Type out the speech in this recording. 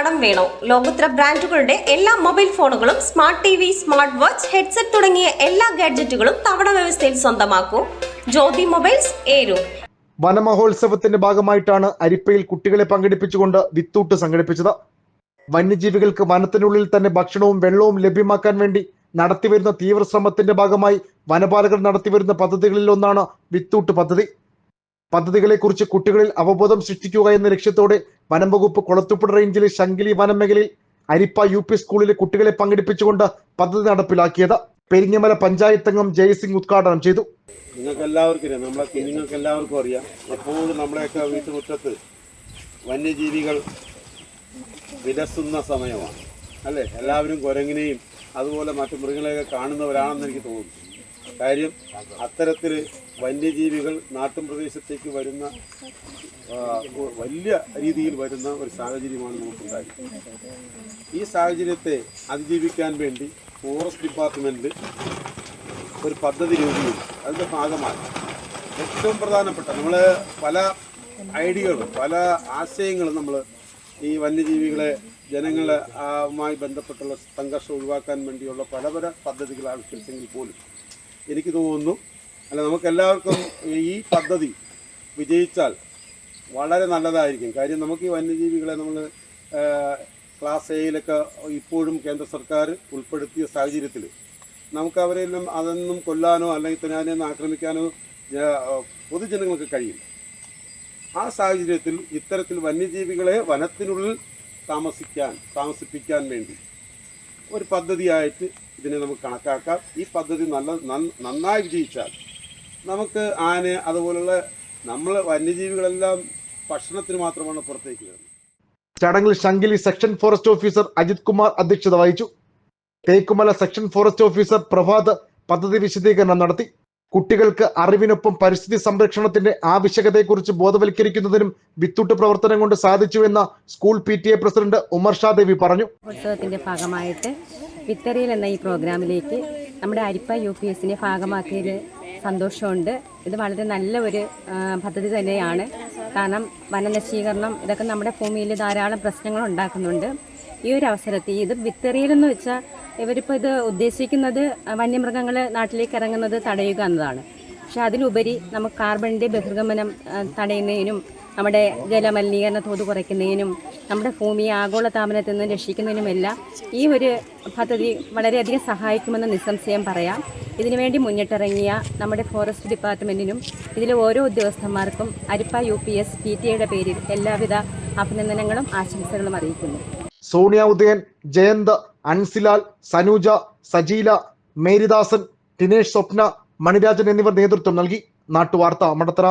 കടം വേണോ? ലോകോത്തര ബ്രാൻഡുകളുടെ എല്ലാ മൊബൈൽ ഫോണുകളും smart T V smart watch headset തുടങ്ങിയ എല്ലാ ഗാഡ്ജറ്റുകളും തവണ വ്യവസ്ഥയിൽ സ്വന്തമാക്കൂ. ജ്യോതി മൊബൈൽസ് ഏരു. വനമഹോത്സവത്തിന്റെ ഭാഗമായിട്ടാണ് അരിപ്പയിൽ കുട്ടികളെ പങ്കെടുപ്പിച്ചുകൊണ്ട് വിത്തൂട്ട് സംഘടിപ്പിച്ചത്. വന്യജീവികൾക്ക് വനത്തിനുള്ളിൽ തന്നെ ഭക്ഷണവും വെള്ളവും ലഭ്യമാക്കാൻ വേണ്ടി നടത്തിവരുന്ന തീവ്ര ശ്രമത്തിന്റെ ഭാഗമായി വനപാലകർ നടത്തിവരുന്ന പദ്ധതികളിൽ ഒന്നാണ് വിത്തൂട്ട് പദ്ധതി. പദ്ധതികളെക്കുറിച്ച് കുട്ടികളിൽ അവബോധം സൃഷ്ടിക്കുക എന്ന ലക്ഷ്യത്തോടെ വനം വകുപ്പ് കൊളത്തുപ്പുഴ റേഞ്ചിലെ ശങ്കിലി വനമേഖലയിൽ അരിപ്പ യു പി സ്കൂളിലെ കുട്ടികളെ പങ്കെടുപ്പിച്ചുകൊണ്ട് പദ്ധതി നടപ്പിലാക്കിയത് പെരിങ്ങമല പഞ്ചായത്ത് അംഗം ജയസിംഗ് ഉദ്ഘാടനം ചെയ്തു. നിങ്ങൾക്ക് എല്ലാവർക്കും നമ്മളെ കുഞ്ഞുങ്ങൾക്ക് എല്ലാവർക്കും അറിയാം. എപ്പോഴും നമ്മളെയൊക്കെ വീട്ടുമുറ്റത്ത് വന്യജീവികൾ വിലസുന്ന സമയമാണ്. അല്ലേ? എല്ലാവരും കുരങ്ങിനെയും അതുപോലെ മറ്റു മൃഗങ്ങളെയൊക്കെ കാണുന്നവരാണെന്ന് എനിക്ക് തോന്നുന്നു. കാര്യം അത്തരത്തിൽ വന്യജീവികൾ നാട്ടും പ്രദേശത്തേക്ക് വരുന്ന വലിയ രീതിയിൽ വരുന്ന ഒരു സാഹചര്യമാണ് നമുക്കുണ്ടായത്. ഈ സാഹചര്യത്തെ അതിജീവിക്കാൻ വേണ്ടി ഫോറസ്റ്റ് ഡിപ്പാർട്ട്മെന്റ് ഒരു പദ്ധതി രൂപീകരിച്ചു. അതിന്റെ ഭാഗമായി ഏറ്റവും പ്രധാനപ്പെട്ട നമ്മൾ പല ഐഡിയകളും പല ആശയങ്ങളും നമ്മൾ ഈ വന്യജീവികളെ ജനങ്ങളുമായി ബന്ധപ്പെട്ടുള്ള സംഘർഷം ഒഴിവാക്കാൻ വേണ്ടിയുള്ള പല പല പദ്ധതികൾ ആവിഷ്കരിച്ചെങ്കിൽ പോലും എനിക്ക് തോന്നുന്നു. അല്ല നമുക്കെല്ലാവർക്കും ഈ പദ്ധതി വിജയിച്ചാൽ വളരെ നല്ലതായിരിക്കും. കാര്യം നമുക്ക് ഈ വന്യജീവികളെ നമ്മൾ ക്ലാസ് എയിലൊക്കെ ഇപ്പോഴും കേന്ദ്ര സർക്കാർ ഉൾപ്പെടുത്തിയ സാഹചര്യത്തിൽ നമുക്ക് അവരെല്ലാം അതൊന്നും കൊല്ലാനോ അല്ലെങ്കിൽ തന്നെ അതിനെ ആക്രമിക്കാനോ പൊതുജനങ്ങൾക്ക് കഴിയും ആ സാഹചര്യത്തിൽ ഇത്തരത്തിൽ വന്യജീവികളെ വനത്തിനുള്ളിൽ താമസിക്കാൻ താമസിപ്പിക്കാൻ വേണ്ടി ഒരു പദ്ധതിയായിട്ട് ഇതിനെ നമുക്ക് കണക്കാക്കാം. ഈ പദ്ധതി നല്ല നന്നായി വിജയിച്ചാൽ നമുക്ക് ആന അതുപോലുള്ള നമ്മൾ വന്യജീവികളെല്ലാം ഭക്ഷണത്തിന് മാത്രമാണ് പുറത്തേക്ക് വരുന്നത്. ചടങ്ങിൽ Shankili section forest officer Ajith Kumar അധ്യക്ഷത വഹിച്ചു. Thekkumala section forest officer Prabhath പദ്ധതി വിശദീകരണം നടത്തി. കുട്ടികൾക്ക് അറിവിനൊപ്പം പരിസ്ഥിതി സംരക്ഷണത്തിന്റെ ആവശ്യകതയെക്കുറിച്ച് ബോധവൽക്കരിക്കുന്നതിനും വിത്തുട്ട് പ്രവർത്തനം കൊണ്ട് സാധിച്ചു എന്ന school P T A president Umar Shah Devi പറഞ്ഞു. ഉത്സവത്തിന്റെ ഭാഗമായിട്ട് വിത്തറിയൽ എന്ന ഈ പ്രോഗ്രാമിലേക്ക് നമ്മുടെ അരിപ്പ യു പി എസിനെ ഭാഗമാക്കിയതിൽ സന്തോഷമുണ്ട്. ഇത് വളരെ നല്ല ഒരു പദ്ധതി തന്നെയാണ്. കാരണം വനനശീകരണം ഇതൊക്കെ നമ്മുടെ ഭൂമിയിൽ ധാരാളം പ്രശ്നങ്ങൾ ഉണ്ടാക്കുന്നുണ്ട്. ഈ ഒരു അവസരത്തിൽ ഇത് വിത്തെറിയൽ എന്ന് വെച്ചാൽ ഇവരിപ്പോൾ ഇത് ഉദ്ദേശിക്കുന്നത് വന്യമൃഗങ്ങൾ നാട്ടിലേക്ക് ഇറങ്ങുന്നത് തടയുക എന്നതാണ്. പക്ഷെ അതിലുപരി നമുക്ക് കാർബണിന്റെ ബഹിർഗമനം തടയുന്നതിനും നമ്മുടെ ജലമലിനീകരണ തോത് കുറയ്ക്കുന്നതിനും നമ്മുടെ ഭൂമിയെ ആഗോളതാപനത്തിൽ നിന്ന് രക്ഷിക്കുന്നതിനുമെല്ലാം ഈ ഒരു പദ്ധതി വളരെയധികം സഹായിക്കുമെന്ന് നിസ്സംശയം പറയാം. ഇതിനുവേണ്ടി മുന്നിട്ടിറങ്ങിയ നമ്മുടെ ഫോറസ്റ്റ് ഡിപ്പാർട്ട്മെന്റിനും ഇതിലെ ഓരോ ഉദ്യോഗസ്ഥന്മാർക്കും അരിപ്പ U P S P T എയുടെ പേരിൽ എല്ലാവിധ അഭിനന്ദനങ്ങളും ആശംസകളും അറിയിക്കുന്നു. സോണിയ ഉദയൻ ജയന്ത് അൻസിലാൽ സനൂജ സജീല മേരിദാസൻ ദിനേഷ് സ്വപ്ന മണിരാജൻ എന്നിവർ നേതൃത്വം നൽകി നാട്ടുവാർത്ത മടത്തറ